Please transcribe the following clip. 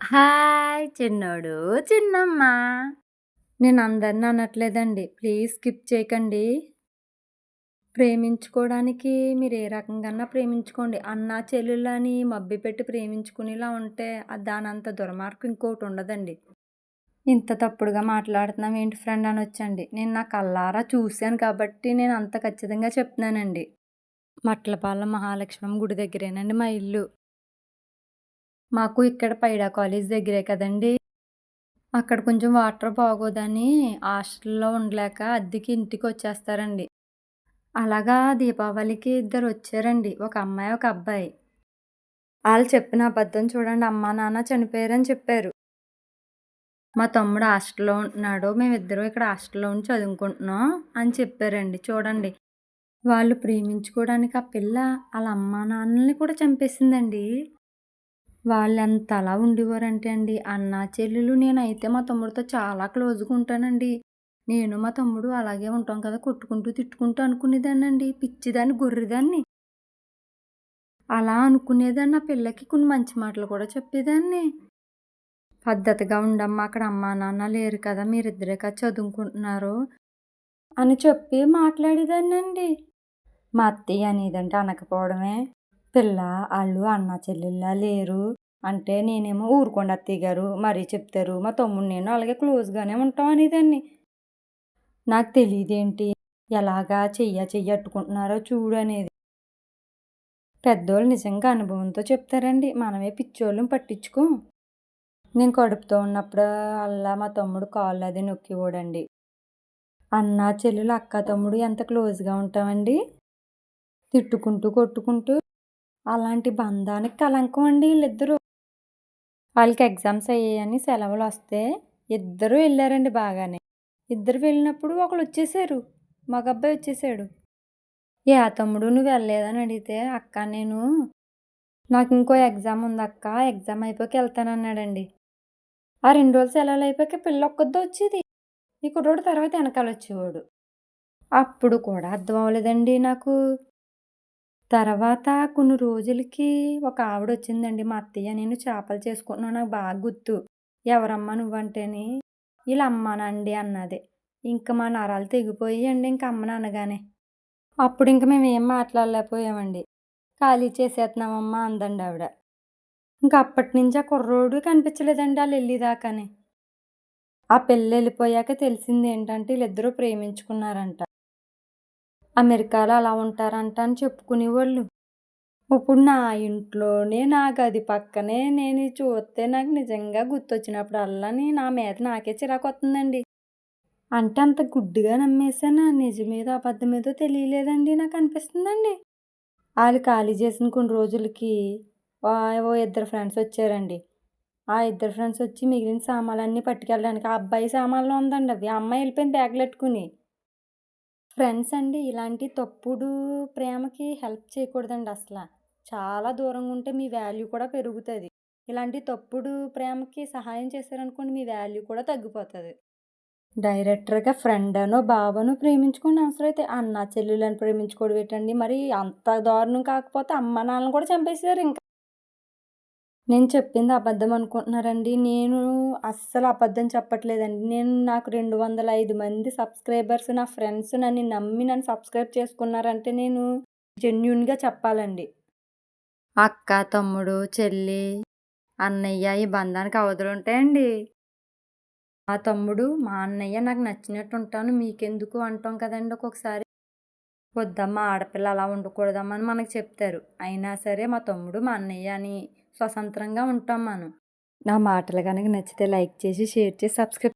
Hi చిన్నోడు చిన్నమ్మ. నేను అందరిని అనట్లేదండి. ప్లీజ్ స్కిప్ చేయకండి. ప్రేమించుకోవడానికి మీరు ఏ రకంగా ప్రేమించుకోండి. అన్న చెల్లెలని మబ్బి పెట్టి ప్రేమించుకునేలా ఉంటే దానంత దుర్మార్గం ఇంకోటి ఉండదండి. ఇంత తప్పుడుగా మాట్లాడుతున్నాం ఏంటి ఫ్రెండ్ అని వచ్చండి. నేను నా కల్లారా చూశాను కాబట్టి నేను అంత ఖచ్చితంగా చెప్తున్నానండి. మట్లపాలెం మహాలక్ష్మమ్మ గుడి దగ్గరేనండి మా ఇల్లు. మాకు ఇక్కడ పైడా కాలేజ్ దగ్గరే కదండి. అక్కడ కొంచెం వాటర్ బాగోదని హాస్టల్లో ఉండలేక అద్దెకి ఇంటికి వచ్చేస్తారండి. అలాగా దీపావళికి ఇద్దరు వచ్చారండి ఒక అమ్మాయి ఒక అబ్బాయి. వాళ్ళు చెప్పిన అబద్ధం చూడండి అమ్మా నాన్న చనిపోయారని చెప్పారు. మా తమ్ముడు హాస్టల్లో ఉంటున్నాడు మేమిద్దరం ఇక్కడ హాస్టల్లో ఉండి చదువుకుంటున్నాం అని చెప్పారండి చూడండి. వాళ్ళు ప్రేమించుకోవడానికి ఆ పిల్ల వాళ్ళ అమ్మా నాన్నల్ని కూడా చంపేసిందండి. వాళ్ళు ఎంత అలా ఉండేవారంటే అండి. అన్న చెల్లెలు నేనైతే మా తమ్ముడితో చాలా క్లోజ్గా ఉంటానండి. నేను మా తమ్ముడు అలాగే ఉంటాం కదా కొట్టుకుంటూ తిట్టుకుంటూ అనుకునేదాన్నండి. పిచ్చిదాన్ని గొర్రెదాన్ని. అలా అనుకునేదాన్ని నా పిల్లకి కొన్ని మంచి మాటలు కూడా చెప్పేదాన్ని. పద్ధతిగా ఉండమ్మా అక్కడ అమ్మా నాన్న లేరు కదా మీరిద్దరే కదా చదువుకుంటున్నారు అని చెప్పి మాట్లాడేదాన్నండి. మా అత్తయ్య అనేదంటే అనకపోవడమే. పిల్ల వాళ్ళు అన్న చెల్లెళ్ళ లేరు? అంటే నేనేమో ఊరుకోండి అత్తయ్య గారు మరీ చెప్తారు. మా తమ్ముడు నేను అలాగే క్లోజ్గానే ఉంటాం అనేదాన్ని. నాకు తెలియదేంటి ఎలాగా చెయ్య చెయ్యి అట్టుకుంటున్నారో చూడు అనేది. పెద్దోళ్ళు నిజంగా అనుభవంతో చెప్తారండి. మనమే పిచ్చోళ్ళం పట్టించుకో. నేను కడుపుతో ఉన్నప్పుడు అలా మా తమ్ముడు కాళ్ళు అది నొక్కిపోడండి అన్న చెల్లెలు అక్క తమ్ముడు ఎంత క్లోజ్గా ఉంటామండి? తిట్టుకుంటూ కొట్టుకుంటూ అలాంటి బంధానికి కలంకం అండి వీళ్ళిద్దరూ. వాళ్ళకి ఎగ్జామ్స్ అయ్యాయని సెలవులు వస్తే ఇద్దరూ వెళ్ళారండి బాగానే. ఇద్దరు వెళ్ళినప్పుడు ఒకళ్ళు వచ్చేసారు. మగబ్బాయి వచ్చేసాడు. ఏ తమ్ముడు నువ్వు వెళ్ళలేదని అడిగితే అక్క నేను నాకు ఇంకో ఎగ్జామ్ ఉంది అక్క ఎగ్జామ్ అయిపోయి వెళ్తానన్నాడండి ఆ రెండు రోజులు సెలవులు అయిపోయాక పిల్ల ఒక్కద్దో వచ్చేది. ఈ కుర్రోడు తర్వాత వెనకాల వచ్చేవాడు. అప్పుడు కూడా అర్థం అవ్వలేదండి నాకు. తర్వాత కొన్ని రోజులకి ఒక ఆవిడ వచ్చిందండి మా అత్తయ్య. నేను చేపలు చేసుకుంటున్నాను నాకు బాగా గుర్తు. ఎవరమ్మా నువ్వంటేని? వీళ్ళ అమ్మానండి అన్నది. ఇంకా మా నరాలు తెగిపోయి అండి ఇంక అమ్మని అనగానే అప్పుడు ఇంక మేము ఏం మాట్లాడలేకపోయామండి. ఖాళీ చేసేస్తున్నామమ్మా అందండి ఆవిడ. ఇంకా అప్పటి నుంచి ఆ కుర్రోడు కనిపించలేదండి వాళ్ళు వెళ్ళేదాకానే ఆ పెళ్ళి వెళ్ళిపోయాక తెలిసింది ఏంటంటే వీళ్ళిద్దరూ ప్రేమించుకున్నారంట. అమెరికాలో అలా ఉంటారంట అని చెప్పుకునేవాళ్ళు. ఇప్పుడు నా ఇంట్లోనే నా గది పక్కనే నేను చూస్తే నాకు నిజంగా గుర్తొచ్చినప్పుడు అల్లని నా మీద నాకే చిరాకు వస్తుందండి. అంటే అంత గుడ్డిగా నమ్మేసాను నిజమేదో అబద్ధమేదో తెలియలేదండి నాకు అనిపిస్తుందండి. వాళ్ళు ఖాళీ చేసిన కొన్ని రోజులకి ఓ ఇద్దరు ఫ్రెండ్స్ వచ్చారండి. ఆ ఇద్దరు ఫ్రెండ్స్ వచ్చి మిగిలిన సామాన్లన్నీ పట్టుకెళ్ళడానికి ఆ అబ్బాయి సామాన్లు ఉందండి. అవి అమ్మాయి వెళ్ళిపోయింది బ్యాగ్లు పెట్టుకుని. ఫ్రెండ్స్ అండి ఇలాంటి తప్పుడు ప్రేమకి హెల్ప్ చేయకూడదండి అసలు. చాలా దూరంగా ఉంటే మీ వాల్యూ కూడా పెరుగుతుంది. ఇలాంటి తప్పుడు ప్రేమకి సహాయం చేశారనుకోండి మీ వాల్యూ కూడా తగ్గిపోతుంది. డైరెక్టర్గా ఫ్రెండ్ అనో బావనో ప్రేమించుకోండి అవసరం అయితే అన్న చెల్లెలను ప్రేమించుకోవడం ఏంటండి? మరి అంత దారుణం కాకపోతే అమ్మ నాన్నలు కూడా చంపేశారు ఇంకా. నేను చెప్పింది అబద్ధం అనుకుంటున్నారండి. నేను అస్సలు అబద్ధం చెప్పట్లేదండి. నేను నాకు రెండు వందల ఐదు మంది సబ్స్క్రైబర్స్ నా ఫ్రెండ్స్ నన్ను నమ్మి నన్ను సబ్స్క్రైబ్ చేసుకున్నారంటే నేను జెన్యున్గా చెప్పాలండి. అక్క తమ్ముడు చెల్లి అన్నయ్య ఈ బంధానికి అవధులు ఉంటాయండి. మా తమ్ముడు మా అన్నయ్య నాకు నచ్చినట్టు ఉంటాను. మీకెందుకు అంటాం కదండి ఒక్కొక్కసారి. వద్దమ్మా ఆడపిల్ల అలా ఉండకూడదమ్మా అని మనకు చెప్తారు. అయినా సరే మా తమ్ముడు మా అన్నయ్య అని స్వతంత్రంగా ఉంటాం మనం. నా మాటలు కనుక నచ్చితే లైక్ చేసి షేర్ చేసి సబ్స్క్రైబ్